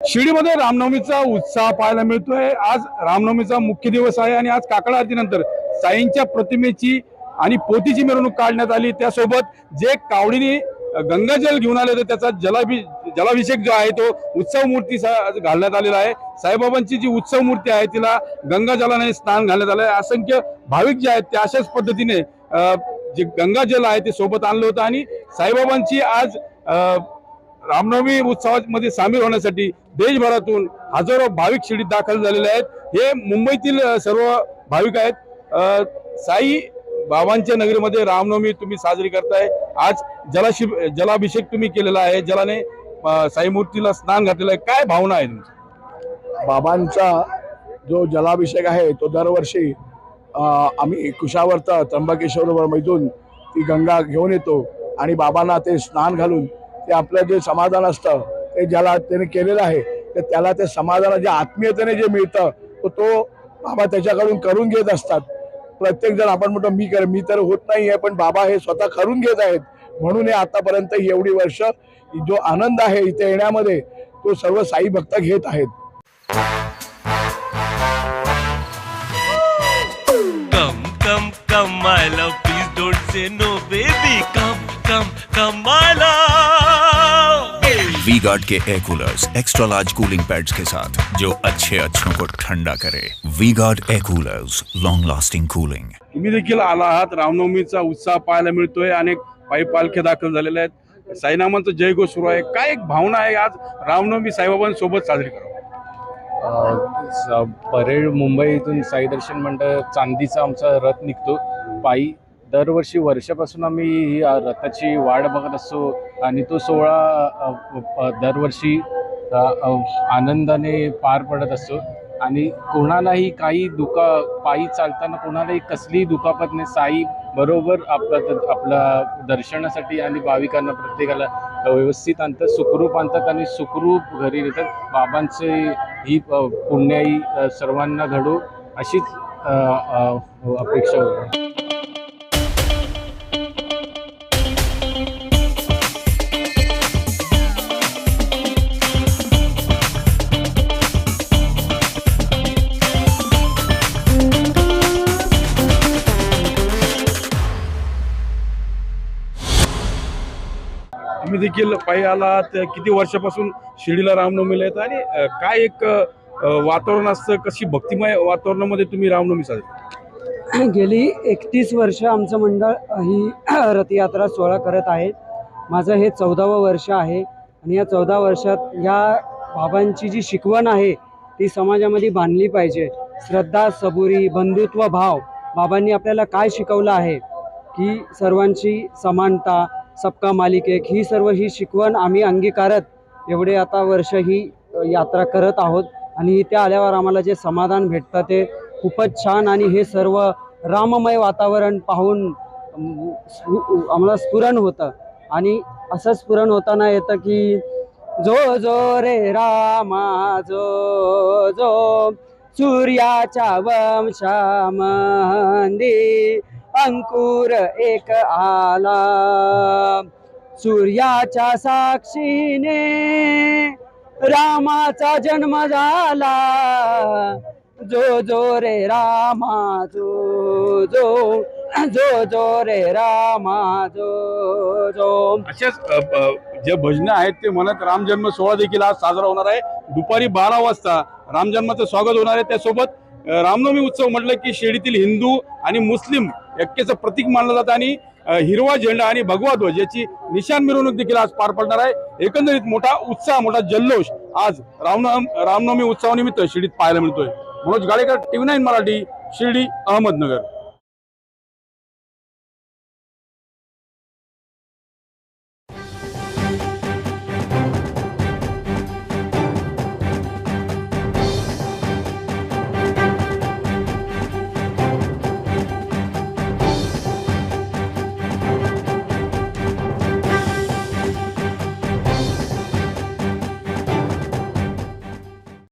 शिर्डीमध्ये रामनवमीचा उत्साह पाहायला मिळतोय. आज रामनवमीचा मुख्य दिवस आहे आणि आज काकड आरतीनंतर साईंच्या प्रतिमेची आणि पोतीची मिरवणूक काढण्यात आली. त्यासोबत जे कावडीने गंगाजल घेऊन आले होते त्याचा जलाभि जलाभिषेक जो आहे तो उत्सव मूर्ती घालण्यात आलेला आहे. साईबाबांची जी उत्सव मूर्ती आहे तिला गंगाजलाने स्नान घालण्यात आलं आहे असंख्य भाविक जे आहेत ते अशाच पद्धतीने जे गंगाजल आहे ते सोबत आणलं होतं. आणि साईबाबांची आज रामनवमी उत्सवामध्ये सामील होण्यासाठी देशभरातून हजारो भाविक शिडीत दाखल झालेले आहेत. हे मुंबईतील सर्व भाविक आहेत. साई बाबांच्या नगरीमध्ये रामनवमी तुम्ही साजरी करताय. आज जलाशि जलाभिषेक तुम्ही केलेला आहे. जलाने साईमूर्तीला साई मूर्तीला स्नान घातलेलं आहे. काय भावना आहे तुमची? बाबांचा जो जलाभिषेक आहे तो दरवर्षी आम्ही कुशावर्त त्र्यंबकेश्वर मैदून ती गंगा घेऊन येतो आणि बाबांना ते स्नान घालून ते आपलं जे समाधान असतं ते ज्याला त्याने केलेलं आहे तर त्याला ते समाधान जे आत्मीयतेने जे मिळतं तो तो बाबा त्याच्याकडून करून घेत असतात. प्रत्येक जण आपण म्हणतो मी कर मी तर होत नाही आहे पण बाबा हे स्वतः करून घेत आहेत. म्हणून हे आतापर्यंत एवढी वर्ष जो आनंद आहे इथे येण्यामध्ये तो सर्व साई भक्त घेत आहेत. We guard K air coolers extra large cooling pads के साथ जो अच्छे अच्छों को ठंडा करे। V Guard air coolers long lasting cooling तुम्ही देखील आला आहात रामनवमीचा उत्साह पाहायला मिळतोय अनेक पायी पालख्या दाखल झालेल्या आहेत. साईनामांचं जयघोष सुरू आहे. काय एक भावना आहे आज रामनवमी साईबाबांसोबत साजरी करा परेड मुंबईतून साई दर्शन मंडळ चांदीचा आमचा रथ निघतो. पायी दरवर्षी वर्षापासून आम्ही ही रथाची वाढ बघत असतो. आणि तो सोहळा दरवर्षी आनंदाने पार पडत असतो. आणि कोणालाही काही दुखा पायी चालताना कोणालाही कसलीही दुखापत नाही. साई बरोबर आपला आपला दर्शनासाठी आणि भाविकांना प्रत्येकाला व्यवस्थित आणतात सुखरूप आणतात आणि सुखरूप घरी येतात बाबांचे ही पुण्याई सर्वांना घडो अशीच अपेक्षा होती. तुम्ही देखील पायी आलात. किती वर्षापासून शिर्डीला रामनवमीला येत आणि काय एक वातावरण असतं? कशी भक्तिमय वातावरणामध्ये तुम्ही रामनवमी साजरी गेली एकतीस वर्ष आमचं मंडळ ही रथयात्रा सोहळा करत आहे. माझं हे चौदावं वर्ष आहे आणि या चौदा वर्षात या बाबांची जी शिकवण आहे ती समाजामध्ये बांधली पाहिजे. श्रद्धा सबुरी बंधुत्व भाव. बाबांनी आपल्याला काय शिकवलं आहे? की सर्वांची समानता सबका मालिक एक. ही सर्व ही शिकवण आम्ही अंगीकारत एवढे आता वर्ष ही यात्रा करत आहोत. आणि इथे आल्यावर आम्हाला जे समाधान भेटतं ते खूपच छान आणि हे सर्व राममय वातावरण पाहून आम्हाला स्फुरण होतं. आणि असं स्फुरण होताना येतं की जो जो रे रामा जो जो सूर्याच्या वंशामंदी अंकुर एक आला. सूर्याच्या साक्षीने रामाचा जन्म झाला. जो जो रे रामा जो जो जो जो रे रामा जो जो. जे भजनं आहेत ते म्हणत राम जन्म सोहळा देखील आज साजरा होणार आहे. दुपारी बारा वाजता राम जन्माचं स्वागत होणार आहे त्यासोबत रामनवमी उत्सव म्हटलं की शिर्डीतील हिंदू आणि मुस्लिम ऐक्याचं प्रतीक मानलं जातं आणि हिरवा झेंडा आणि भगवा ध्वज याची निशान मिरवणूक देखील आज पार पडणार आहे. एकंदरीत मोठा उत्साह मोठा जल्लोष आज रामनवम रामनवमी उत्सवानिमित्त शिर्डीत पाहायला मिळतोय. Manoj Gadekar TV nine Marathi Shirdi Ahmednagar.